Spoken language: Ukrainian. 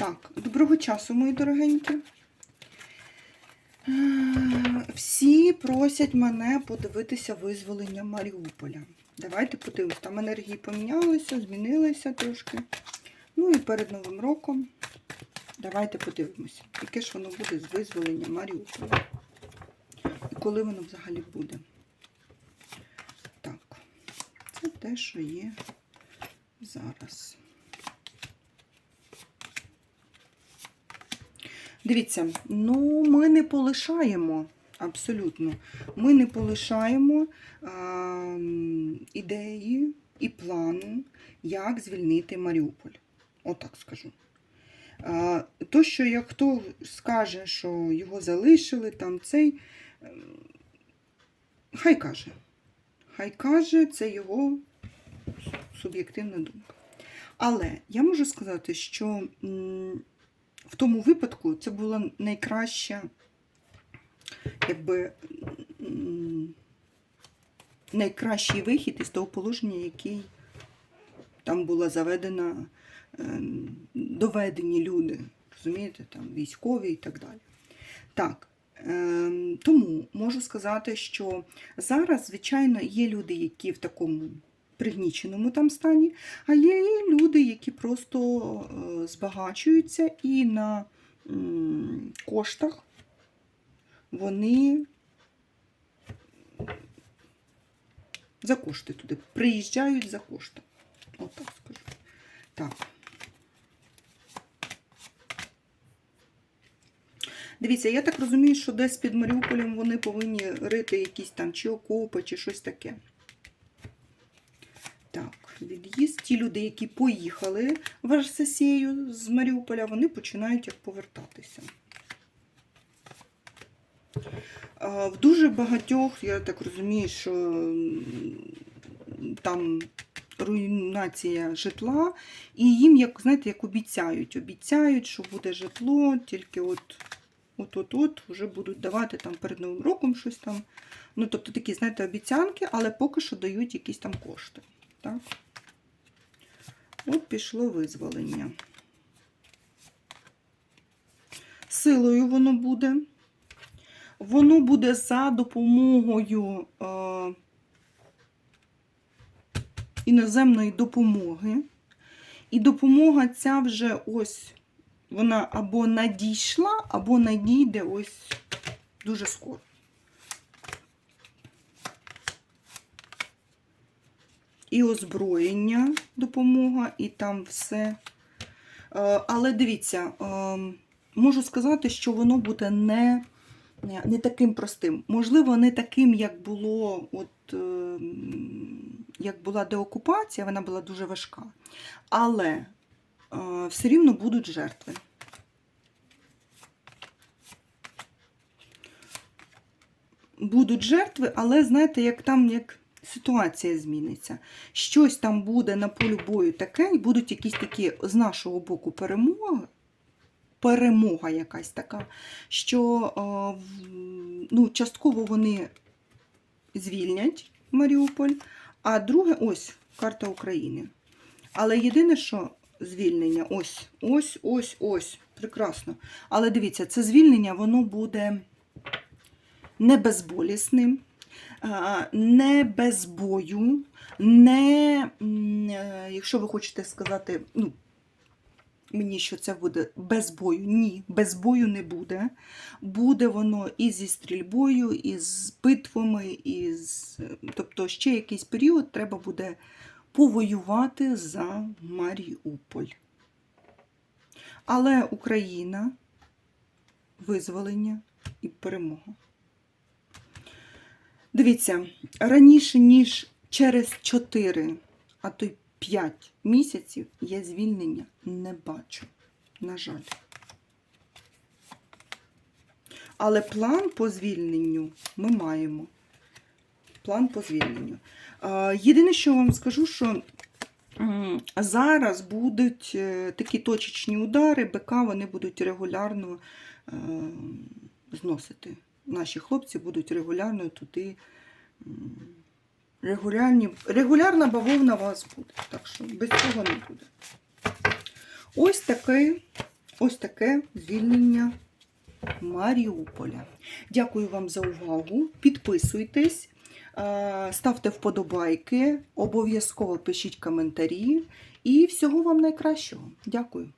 Так, доброго часу, мої дорогенькі. Е, Всі просять мене подивитися визволення Маріуполя. Давайте подивимось. Там енергії помінялися, змінилися трошки. Ну і перед Новим роком давайте подивимося, яке ж воно буде з визволення Маріуполя. І коли воно взагалі буде. Так, це те, що є зараз. Дивіться, ну ми не полишаємо абсолютно. Ми не полишаємо а, ідеї і плану, як звільнити Маріуполь. Отак скажу. А, то, що як хто скаже, що його залишили, там цей, ем, хай каже. Хай каже, це його суб'єктивна думка. Але я можу сказати, що в тому випадку це була найкраща, якби найкращий вихід із того положення, який там була заведена, ем, доведені люди, розумієте, там військові і так далі. Так, ем, тому можу сказати, що зараз, звичайно, є люди, які в такому пригніченому там стані, а є і люди, які просто е, збагачуються і на коштах вони за кошти туди приїжджають за кошти. Отак скажу. Так. Дивіться, я так розумію, що десь під Маріуполем вони повинні рити якісь там чи окопи, чи щось таке. Від'їзд. Ті люди, які поїхали в Арсесію з Маріуполя, вони починають як повертатися. В дуже багатьох, я так розумію, що там руйнація житла, і їм, як знаєте, як обіцяють. Обіцяють, що буде житло, тільки от от-от-от вже будуть давати там перед Новим роком щось там. Ну, тобто такі, знаєте, обіцянки, але поки що дають якісь там кошти. Так? От пішло визволення. Силою воно буде. Воно буде за допомогою е, іноземної допомоги. І допомога ця вже ось, вона або надійшла, або надійде ось дуже скоро. І озброєння допомога, і там все. Е, Але дивіться, е, можу сказати, що воно буде не, не таким простим. Можливо, не таким, як було, от, е, як була деокупація, вона була дуже важка. Але все рівно будуть жертви. Будуть жертви, але знаєте, як там як ситуація зміниться. Щось там буде на полі бою таке, і будуть якісь такі з нашого боку перемоги. Перемога якась така, що ну, частково вони звільнять Маріуполь, а друге ось карта України. Але єдине, що звільнення, ось, ось, ось, ось. Прекрасно. Але дивіться, це звільнення, воно буде не безболісним, не без бою, не, е, якщо ви хочете сказати, ну, мені, що це буде без бою. Ні, без бою не буде. Буде воно і зі стрільбою, і з битвами, і з... тобто ще якийсь період треба буде повоювати за Маріуполь. Але Україна, визволення і перемога. Дивіться, раніше, ніж через 4, а то й 5 місяців я звільнення не бачу. На жаль. Але план по звільненню ми маємо. План по звільненню. Єдине, що вам скажу, що зараз будуть е, такі точечні удари, БК вони будуть регулярно е, зносити. Наші хлопці будуть регулярно туди. Регулярні, регулярна бавовна у вас буде. Так що без цього не буде. Ось такий ось таке звільнення Маріуполя. Дякую вам за увагу. Підписуйтесь, ставте вподобайки, обов'язково пишіть коментарі. І всього вам найкращого. Дякую.